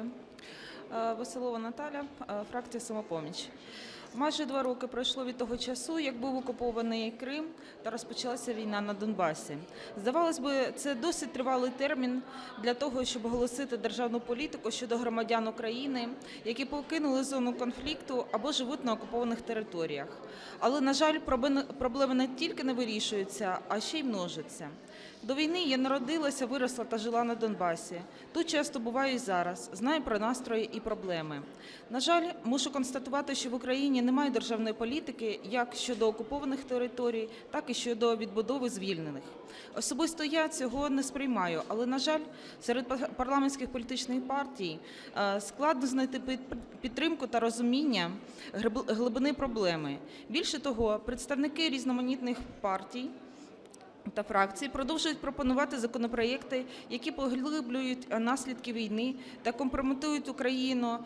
Дякую. Е, Василова Наталя, е, фракція Самопоміч. Майже два роки пройшло від того часу, як був окупований Крим та розпочалася війна на Донбасі. Здавалось би, це досить тривалий термін для того, щоб оголосити державну політику щодо громадян України, які покинули зону конфлікту або живуть на окупованих територіях. Але, на жаль, проблеми- не тільки не вирішуються, а ще й множаться. До війни я народилася, виросла та жила на Донбасі. Тут часто буваю і зараз, знаю про настрої і проблеми. На жаль, мушу констатувати, що в Україні немає державної політики як щодо окупованих територій, так і щодо відбудови звільнених. Особисто я цього не сприймаю, але на жаль, серед па- парламентських політичних партій е, складно знайти під- підтримку та розуміння глибини проблеми. Більше того, представники різноманітних партій та фракції продовжують пропонувати законопроєкти, які поглиблюють е, наслідки війни та компрометують Україну е,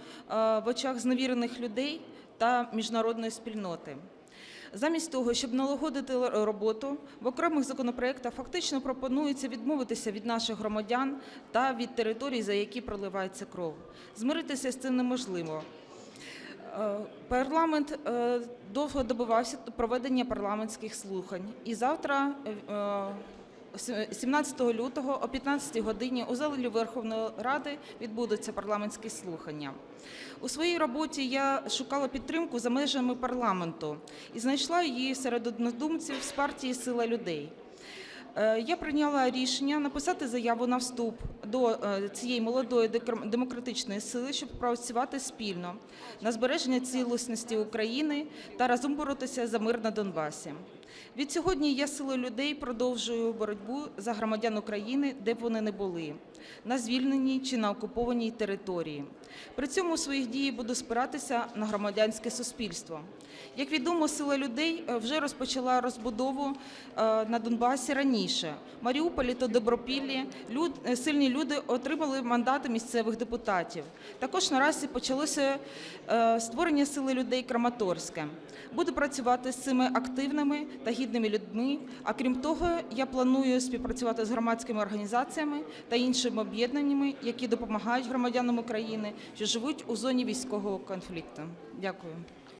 в очах зневірених людей та міжнародної спільноти. Замість того, щоб налагодити роботу, в окремих законопроєктах фактично пропонується відмовитися від наших громадян та від територій, за які проливається кров. Змиритися з цим неможливо. Е, Парламент е, довго добивався проведення парламентських слухань. І завтра, е, е, 17 лютого о 15 годині у залі Верховної Ради відбудуться парламентські слухання. У своїй роботі я шукала підтримку за межами парламенту і знайшла її серед однодумців з партії Сила людей. Я прийняла рішення написати заяву на вступ до е, цієї молодої демократичної сили, щоб працювати спільно на збереження цілісності України та разом боротися за мир на Донбасі. Від сьогодні я силою людей продовжую боротьбу за громадян України, де б вони не були, на звільненій чи на окупованій території. При цьому у своїх діях буду спиратися на громадянське суспільство. Як відомо, сила людей е, вже розпочала розбудову е, на Донбасі раніше. Маріуполі та Добропіллі е, сильні люди отримали мандати місцевих депутатів. Також наразі почалося створення сили людей Краматорське. Буду працювати з цими активними та гідними людьми. А крім того, я планую співпрацювати з громадськими організаціями та іншими об'єднаннями, які допомагають громадянам України, що живуть у зоні військового конфлікту. Дякую.